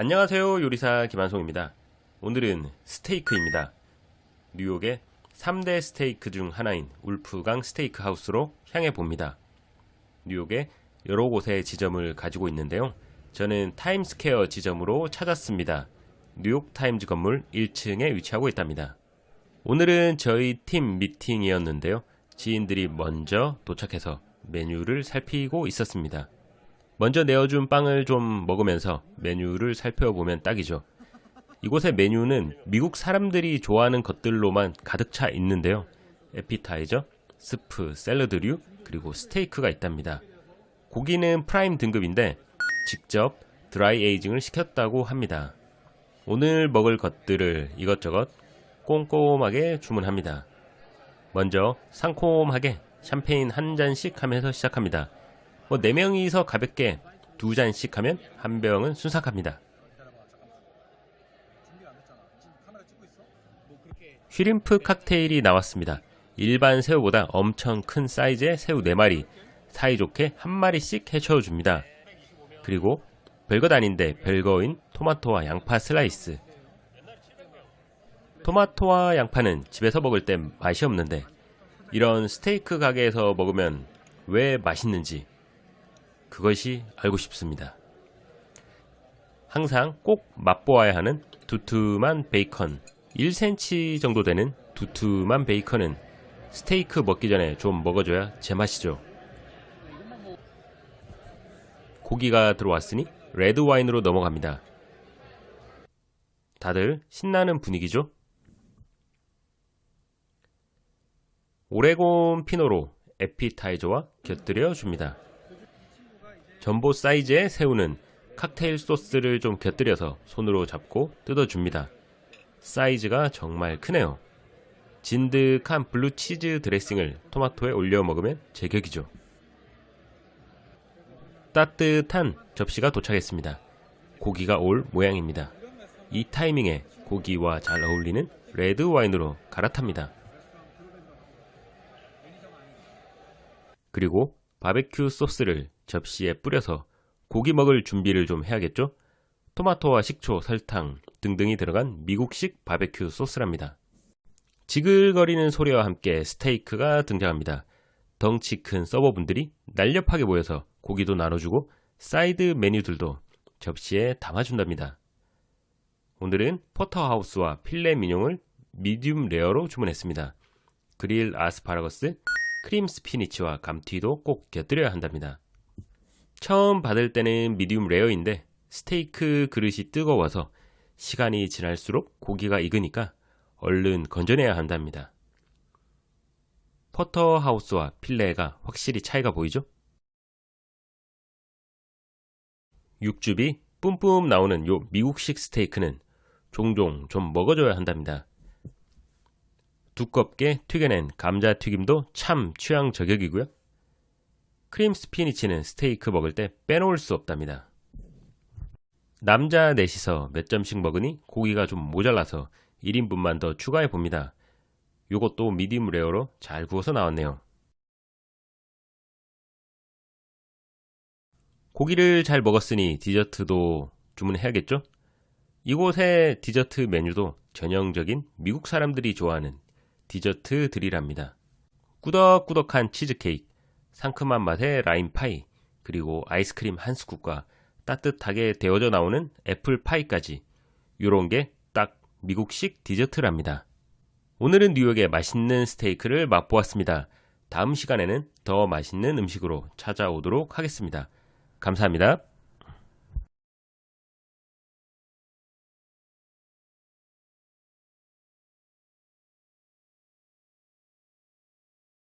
안녕하세요. 요리사 김한송입니다. 오늘은 스테이크입니다. 뉴욕의 3대 스테이크 중 하나인 울프강 스테이크 하우스로 향해 봅니다. 뉴욕에 여러 곳에 지점을 가지고 있는데요. 저는 타임스퀘어 지점으로 찾았습니다. 뉴욕 타임즈 건물 1층에 위치하고 있답니다. 오늘은 저희 팀 미팅이었는데요. 지인들이 먼저 도착해서 메뉴를 살피고 있었습니다. 먼저 내어준 빵을 좀 먹으면서 메뉴를 살펴보면 딱이죠. 이곳의 메뉴는 미국 사람들이 좋아하는 것들로만 가득 차 있는데요. 에피타이저, 스프, 샐러드류, 그리고 스테이크가 있답니다. 고기는 프라임 등급인데 직접 드라이 에이징을 시켰다고 합니다. 오늘 먹을 것들을 이것저것 꼼꼼하게 주문합니다. 먼저 상콤하게 샴페인 한 잔씩 하면서 시작합니다. 뭐 4명이서 가볍게 두 잔씩 하면 한 병은 순삭합니다. 슈림프 칵테일이 나왔습니다. 일반 새우보다 엄청 큰 사이즈의 새우 4마리, 사이좋게 한 마리씩 해쳐줍니다. 그리고 별것 아닌데 별거인 토마토와 양파 슬라이스. 토마토와 양파는 집에서 먹을 땐 맛이 없는데 이런 스테이크 가게에서 먹으면 왜 맛있는지 그것이 알고 싶습니다. 항상 꼭 맛보아야 하는 두툼한 베이컨 1cm 정도 되는 두툼한 베이컨은 스테이크 먹기 전에 좀 먹어줘야 제맛이죠. 고기가 들어왔으니 레드 와인으로 넘어갑니다. 다들 신나는 분위기죠? 오레곤 피노로 에피타이저와 곁들여 줍니다. 전보 사이즈의 새우는 칵테일 소스를 좀 곁들여서 손으로 잡고 뜯어줍니다. 사이즈가 정말 크네요. 진득한 블루 치즈 드레싱을 토마토에 올려 먹으면 제격이죠. 따뜻한 접시가 도착했습니다. 고기가 올 모양입니다. 이 타이밍에 고기와 잘 어울리는 레드 와인으로 갈아탑니다. 그리고 바베큐 소스를 접시에 뿌려서 고기 먹을 준비를 좀 해야겠죠? 토마토와 식초, 설탕 등등이 들어간 미국식 바베큐 소스랍니다. 지글거리는 소리와 함께 스테이크가 등장합니다. 덩치 큰 서버분들이 날렵하게 모여서 고기도 나눠주고 사이드 메뉴들도 접시에 담아준답니다. 오늘은 포터하우스와 필레 미뇽을 미디움 레어로 주문했습니다. 그릴 아스파라거스, 크림 스피니치와 감튀도 꼭 곁들여야 한답니다. 처음 받을 때는 미디움 레어인데 스테이크 그릇이 뜨거워서 시간이 지날수록 고기가 익으니까 얼른 건져내야 한답니다. 포터하우스와 필레가 확실히 차이가 보이죠? 육즙이 뿜뿜 나오는 요 미국식 스테이크는 종종 좀 먹어줘야 한답니다. 두껍게 튀겨낸 감자 튀김도 참 취향 저격이고요. 크림 스피니치는 스테이크 먹을 때 빼놓을 수 없답니다. 남자 넷이서 몇 점씩 먹으니 고기가 좀 모자라서 1인분만 더 추가해 봅니다. 요것도 미디움 레어로 잘 구워서 나왔네요. 고기를 잘 먹었으니 디저트도 주문해야겠죠? 이곳의 디저트 메뉴도 전형적인 미국 사람들이 좋아하는 디저트들이랍니다. 꾸덕꾸덕한 치즈케이크, 상큼한 맛의 라임 파이, 그리고 아이스크림 한 스쿱과 따뜻하게 데워져 나오는 애플 파이까지 요런 게 딱 미국식 디저트랍니다. 오늘은 뉴욕의 맛있는 스테이크를 맛보았습니다. 다음 시간에는 더 맛있는 음식으로 찾아오도록 하겠습니다. 감사합니다.